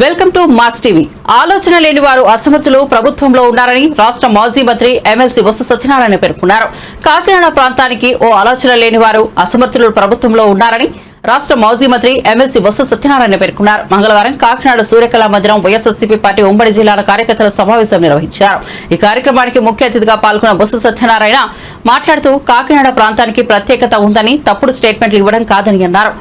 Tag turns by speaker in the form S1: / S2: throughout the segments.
S1: Welcome to mass TV. ఆలోచన లేని వారు అసమర్థులు ప్రభుత్వంలో ఉన్నారని రాష్ట్ర మాజీ మంత్రి ఎమ్మెల్సీ బొత్స సత్యనారాయణ పేర్కొన్నారు. కాకినాడ ప్రాంతానికి ఓ ఆలోచన లేని వారు అసమర్థులు ప్రభుత్వంలో ఉన్నారని రాష్ట్ర మాజీ మంత్రి ఎమ్మెల్సీ బొత్స సత్యనారాయణ పేర్కొన్నారు. మంగళవారం కాకినాడ సూర్యకళా మందిరం వైఎస్ఆర్సీపీ పార్టీ ఉమ్మడి జిల్లాల కార్యకర్తల సమావేశం నిర్వహించారు. ఈ కార్యక్రమానికి ముఖ్య అతిథిగా పాల్గొన్న బొత్స సత్యనారాయణ మాట్లాడుతూ కాకినాడ ప్రాంతానికి ప్రత్యేకత ఉందని తప్పుడు స్టేట్మెంట్లు ఇవ్వడం కాదని అన్నారు.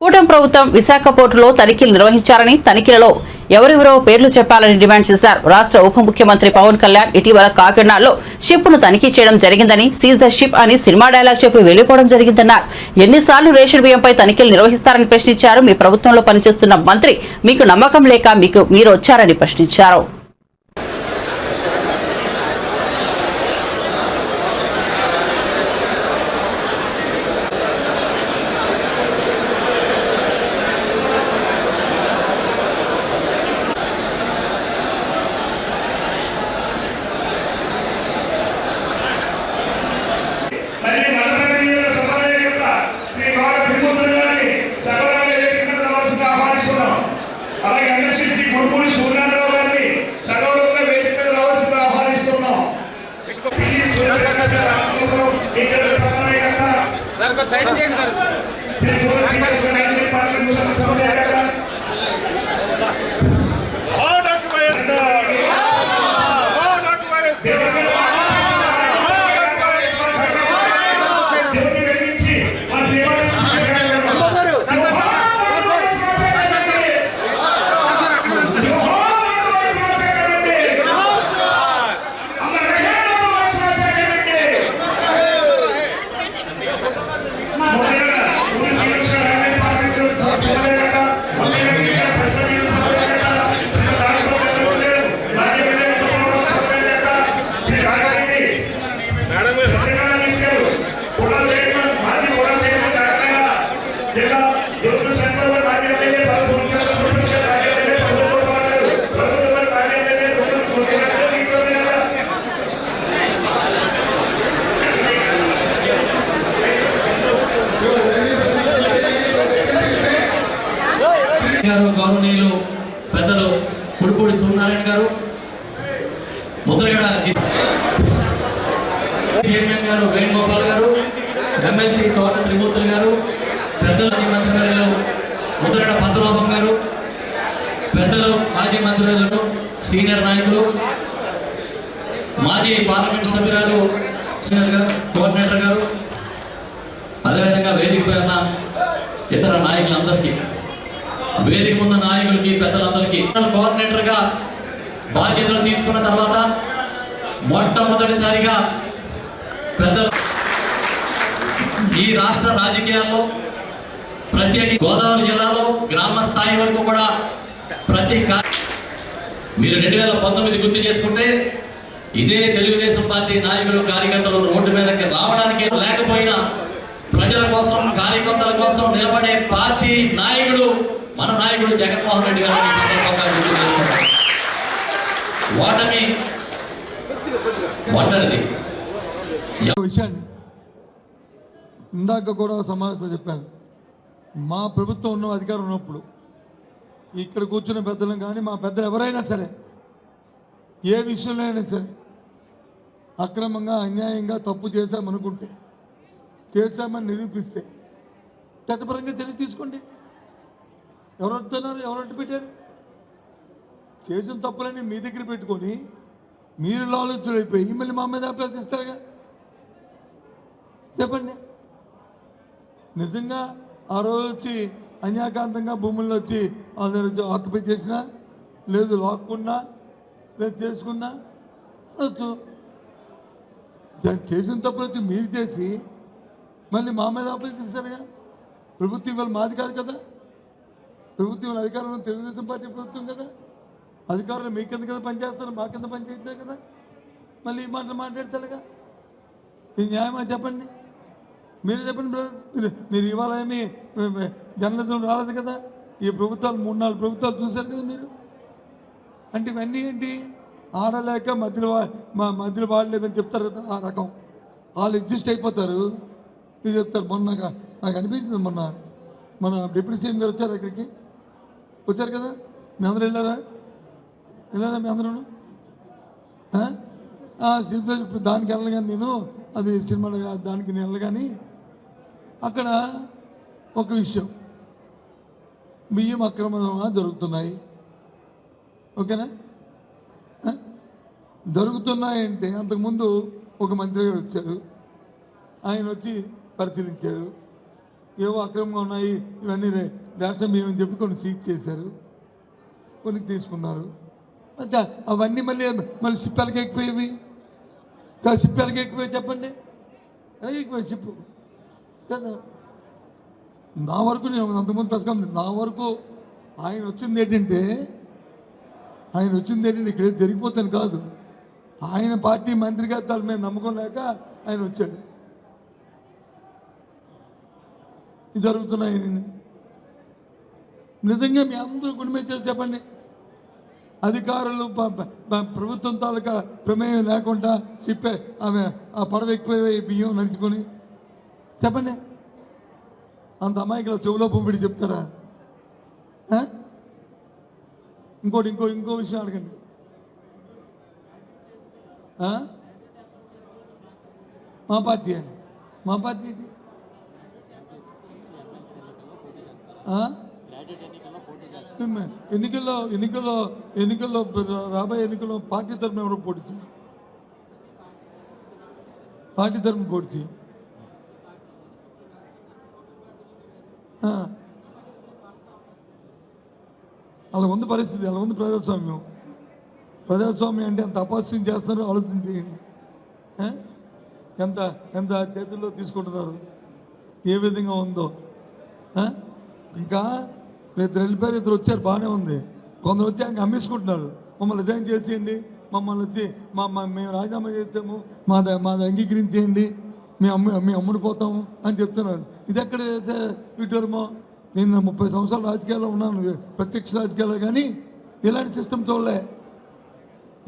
S1: కూటమి ప్రభుత్వం విశాఖ పోర్టులో తనిఖీలు నిర్వహించారని తనిఖీలలో ఎవరెవరో పేర్లు చెప్పాలని డిమాండ్ చేశారు. రాష్ట్ర ఉప ముఖ్యమంత్రి పవన్ కళ్యాణ్ ఇటీవల కాకినాడలో షిప్ను తనిఖీ చేయడం జరిగిందని సీజ్ ద షిప్ అని సినిమా డైలాగ్ చెప్పి వెళ్ళిపోవడం జరిగిందన్నారు. ఎన్నిసార్లు రేషన్ బియ్యంపై తనిఖీలు నిర్వహిస్తారని ప్రశ్నించారు. మీ ప్రభుత్వంలో పనిచేస్తున్న మంత్రి మీకు నమ్మకం లేక మీకు మీరు వచ్చారని ప్రశ్నించారు.
S2: సైడ్ చేయండి సార్ గారు
S3: వేణుగోపాల్ గారు ఎమ్మెల్సీ తోట త్రిమూర్తులు గారు పెద్దల మాజీ మంత్రివర్యులు ముద్రగడ పద్మనాభం గారు పెద్దలు మాజీ మంత్రివర్యులు సీనియర్ నాయకులు మాజీ పార్లమెంట్ సభ్యురాలు సీనియర్ గారు కోఆర్డినేటర్ గారు అదేవిధంగా వేదికపై ఉన్న ఇతర నాయకులందరికీ వేదిక ఉన్న నాయకులకి పెద్దలందరికీ. కోఆర్డినేటర్గా బాధ్యతలు తీసుకున్న తర్వాత మొట్టమొదటిసారిగా పెద్ద ఈ రాష్ట్ర రాజకీయాల్లో ప్రత్యేక గోదావరి జిల్లాలో గ్రామ స్థాయి వరకు కూడా ప్రతి మీరు రెండు వేల పంతొమ్మిది గుర్తు చేసుకుంటే ఇదే తెలుగుదేశం పార్టీ నాయకులు కార్యకర్తలు రోడ్డు మీదకి రావడానికి లేకపోయినా ప్రజల కోసం కార్యకర్తల కోసం నిలబడే పార్టీ నాయకుడు మన నాయకుడు జగన్మోహన్ రెడ్డి గారు ఈ సందర్భంగా గుర్తు చేసుకుంటాం ఓటమి ఒంటరిది
S4: విషయాన్ని ఇందాక కూడా సమావేశంలో చెప్పాను. మా ప్రభుత్వం ఉన్న అధికారం ఉన్నప్పుడు ఇక్కడ కూర్చున్న పెద్దలు కానీ మా పెద్దలు ఎవరైనా సరే ఏ విషయంలో అయినా సరే అక్రమంగా అన్యాయంగా తప్పు చేశామనుకుంటే చేశామని నిరూపిస్తే చట్టపరంగా చర్య తీసుకోండి. ఎవరు అడుగుతున్నారు ఎవరు అడ్డు పెట్టారు? చేసిన తప్పులని మీ దగ్గర పెట్టుకొని మీరు లాలొచ్చులు అయిపోయి మళ్ళీ మా మీద అభ్యర్థిస్తారుగా చెప్పండి. నిజంగా ఆ రోజు వచ్చి అన్యాకాంతంగా భూముల్లో వచ్చి అందరు ఆక్యుపై చేసినా లేదు లాక్కున్నా లేదు చేసుకున్నా అనొచ్చు. దాన్ని చేసిన తప్పులు వచ్చి మీరు చేసి మళ్ళీ మా మీద అప్లై చేస్తారుగా? ప్రభుత్వం ఇవాళ మాది కాదు కదా? ప్రభుత్వం ఇవాళ అధికారంలో తెలుగుదేశం పార్టీ ప్రభుత్వం కదా? అధికారులు మీ కింద కదా పనిచేస్తారు మా కింద పనిచేయట్లేదు కదా? మళ్ళీ ఈ మాటలు మాట్లాడతారుగా? ఇది న్యాయమా చెప్పండి? మీరు చెప్పండి బ్రదర్స్ మీరు మీరు ఇవాళ ఏమి జర్నలిజం రాలేదు కదా? ఈ ప్రభుత్వాలు మూడు నాలుగు ప్రభుత్వాలు చూశారు కదా మీరు? అంటే ఇవన్నీ ఏంటి? ఆడలేక మధ్యలో వా- మా మధ్యలో వాడలేదని చెప్తారు కదా ఆ రకం. వాళ్ళు ఎగ్జిస్ట్ అయిపోతారు. ఇది చెప్తారు. మొన్న నాకు నాకు అనిపించింది మొన్న. మన డిప్యూటీ సీఎం గారు వచ్చారు ఇక్కడికి వచ్చారు కదా? మీ అందరూ వెళ్ళారా? వెళ్ళారా మీ అందరూ దానికి వెళ్ళను కానీ నేను. అది సినిమా దానికి నేను వెళ్ళగాని అక్కడ ఒక విషయం. బియ్యం అక్రమంగా దొరుకుతున్నాయి ఓకేనా? దొరుకుతున్నాయంటే అంతకుముందు ఒక మంత్రి గారు వచ్చారు. ఆయన వచ్చి పరిశీలించారు. ఏవో అక్రమంగా ఉన్నాయి ఇవన్నీ రాష్ట్రం బియ్యం అని చెప్పి కొన్ని సీజ్ చేశారు. కొన్ని తీసుకున్నారు. అంటే అవన్నీ మళ్ళీ మళ్ళీ సిప్పాలకి ఎక్కిపోయేవి కాదు ఎక్కిపోయి చెప్పండి? ఎక్కిపోయి సిప్పు కదా? నా వరకు నేను అంతకుముందు ప్రసంగం నా వరకు ఆయన వచ్చింది ఏంటంటే ఆయన వచ్చింది ఏంటంటే ఇక్కడ జరిగిపోతాను కాదు. ఆయన పార్టీ మంత్రిగా గారు తల మీద నమ్మకం లేక ఆయన వచ్చాడు. ఇది జరుగుతున్నాయి నిజంగా మీ అందరూ గుడిమే చేసి చెప్పండి. అధికారులు ప్రభుత్వం తాలూకా ప్రమేయం లేకుండా చెప్పే ఆమె ఆ పడవ ఎక్కిపోయి బియ్యం నడుచుకొని చెప్పండి. అంత అమాయకులు చెవులో పంపిడి చెప్తారా? ఇంకోటి ఇంకో ఇంకో విషయం అడగండి. మా పార్టీ మా పార్టీ ఏంటి? ఎన్నికల్లో ఎన్నికల్లో ఎన్నికల్లో రాబోయే ఎన్నికల్లో పార్టీ తరఫున ఎవరు పోటీ చేయాలి? పార్టీ తరఫున పోటీ చేయాలి. అలా ఉంది పరిస్థితి అలా ఉంది ప్రజాస్వామ్యం. ప్రజాస్వామ్యం అంటే ఎంత అపహాస్యం చేస్తున్నారో ఆలోచన చేయండి. ఎంత ఎంత చేతుల్లో తీసుకుంటున్నారు? ఏ విధంగా ఉందో? ఇంకా ఇద్దరు వెళ్ళిపోయారు ఇద్దరు వచ్చారు బాగానే ఉంది. కొందరు వచ్చి ఆయన అమ్మేసుకుంటున్నారు. మమ్మల్ని రిజైన్ చేసేయండి మమ్మల్ని వచ్చి మా మేము రాజీనామా చేస్తాము మా మాది అంగీకరించేయండి. మేము అమ్ము మేము అమ్ముడిపోతాము అని చెప్తున్నారు. ఇది ఎక్కడ చేసే విడ్డూరమో నేను ముప్పై సంవత్సరాలు రాజకీయాల్లో ఉన్నాను ప్రత్యక్ష రాజకీయాల్లో కానీ ఇలాంటి సిస్టమ్ చూడలే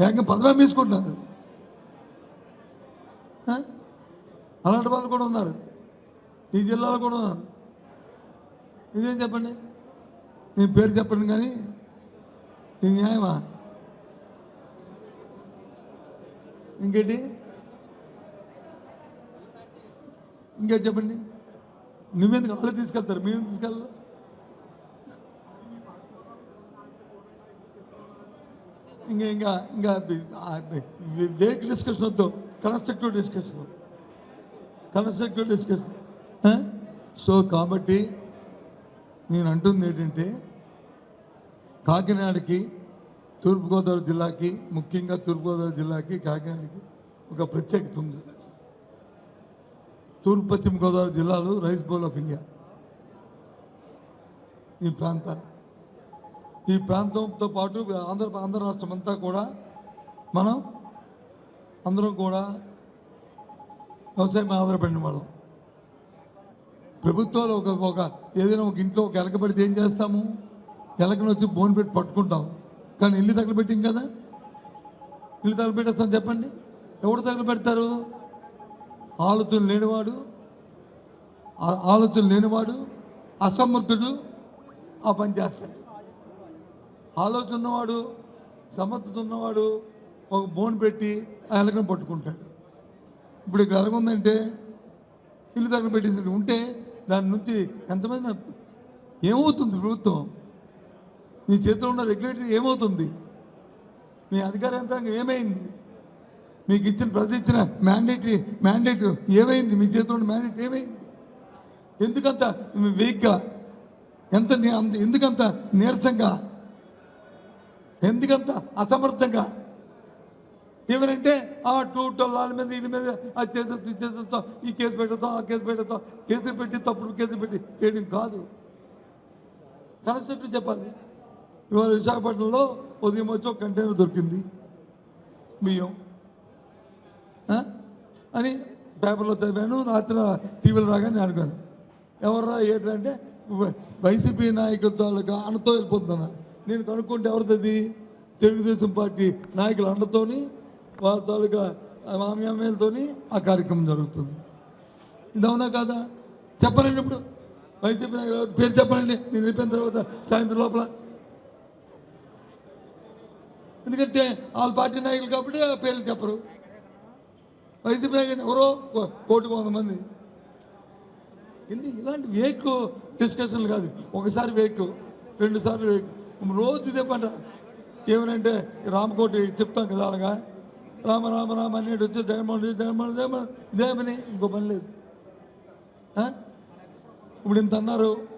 S4: ఏకంగా పదవే తీసుకుంటున్నారు అలాంటి వాళ్ళు కూడా ఉన్నారు. ఈ జిల్లాలో కూడా ఉన్నారు. ఇదేం చెప్పండి? నేను పేరు చెప్పండి కానీ ఇది న్యాయమా? ఇంకేంటి? ఇంకా చెప్పండి? నువ్వెందుకు వాళ్ళు తీసుకెళ్తారు? మేము తీసుకెళ్ళాలి? ఇంకా ఇంకా ఇంకా వేక్ డిస్కషన్ వద్దు. Constructive discussion. Constructive discussion. So కాబట్టి నేను అంటుంది ఏంటంటే కాకినాడకి తూర్పుగోదావరి జిల్లాకి ముఖ్యంగా తూర్పుగోదావరి జిల్లాకి కాకినాడకి ఒక ప్రత్యేకత ఉంది. తూర్పు పశ్చిమ గోదావరి జిల్లాలు రైస్ బౌల్ ఆఫ్ ఇండియా. ఈ ప్రాంతాలు ఈ ప్రాంతంతో పాటు ఆంధ్ర ఆంధ్ర రాష్ట్రం అంతా కూడా మనం అందరం కూడా వ్యవసాయం ఆధారపడిన వాళ్ళం. ప్రభుత్వాలు ఒక ఒక ఏదైనా ఒక ఇంట్లో ఒక ఎలక పెడితే ఏం చేస్తాము? ఎలకను వచ్చి బోన్ పెట్టి పట్టుకుంటాం. కానీ ఇల్లు తగలబెట్టిం కదా? ఇల్లు తగలబెట్టేస్తాం చెప్పండి. ఎవడు తగలబెడతారు? ఆలోచన లేనివాడు ఆలోచన లేనివాడు అసమర్థుడు ఆ పని చేస్తాడు. ఆలోచన ఉన్నవాడు సమర్థత ఉన్నవాడు ఒక బోన్ పెట్టి ఆ ఎలకను పట్టుకుంటాడు. ఇప్పుడు ఇక్కడ ఎలాగుందంటే ఇల్లు దగ్గర పెట్టేసి ఉంటే దాని నుంచి ఎంతమంది ఏమవుతుంది ప్రభుత్వం? మీ చేతిలో ఉన్న రెగ్యులేటరీ ఏమవుతుంది? మీ అధికార యంత్రాంగం ఏమైంది? మీకు ఇచ్చిన ప్రతి ఇచ్చిన మ్యాండేటరీ మ్యాండేట్ ఏమైంది? మీ చేతిలో మ్యాండేట్ ఏమైంది? ఎందుకంత వీక్గా ఎంత అంత ఎందుకంత నీరసంగా? ఎందుకంత అసమర్థంగా? ఏమనంటే ఆ టూ వాళ్ళ మీద వీళ్ళ మీద అది చేసేస్తాం ఇది చేసేస్తాం ఈ కేసు పెట్టేస్తాం ఆ కేసు పెట్టేస్తాం కేసులు పెట్టి తప్పుడు కేసులు పెట్టి చేయడం కాదు. కన్స్ట్రక్టివ్ చెప్పాలి. ఇవాళ విశాఖపట్నంలో ఉదయం వచ్చి ఒక కంటైనర్ దొరికింది. బియ్యం. అని పేపర్లో చదివాను రాత్రి టీవీలో రాగానే అనుకోను ఎవర్రా ఏంటంటే వైసీపీ నాయకుల తాలూకా అన్నతో వెళ్ళిపోతున్నా. నేను కనుక్కుంటే ఎవరిది తెలుగుదేశం పార్టీ నాయకుల అండతోని వాళ్ళ తాలూకా మామ్యామ్యాలతోని ఆ కార్యక్రమం జరుగుతుంది. ఇదవునా కాదా? చెప్పనండి ఇప్పుడు. వైసీపీ నాయకులు పేరు చెప్పనండి. నేను వెళ్ళిపోయిన తర్వాత సాయంత్రం లోపల. ఎందుకంటే వాళ్ళ పార్టీ నాయకులు కాబట్టి ఆ పేర్లు చెప్పరు. వైసీపీ నాయకులు ఎవరో కో- కోటి వంద మంది. ఎందుకు ఇలాంటి వేక్ డిస్కషన్లు కాదు. ఒకసారి వేక్ రెండుసార్లు వేక్ రోజు ఇదే పంట. ఏమనంటే రామకోటి చెప్తాం కదా అలాగా? రామ రామ రామ అనేటి వచ్చి జగన్మోహన్ రెడ్డి జగన్మోహన్ జగన్మోహన్ ఇదే పని ఇంకో పని లేదు. ఇప్పుడు ఇంత అన్నారు.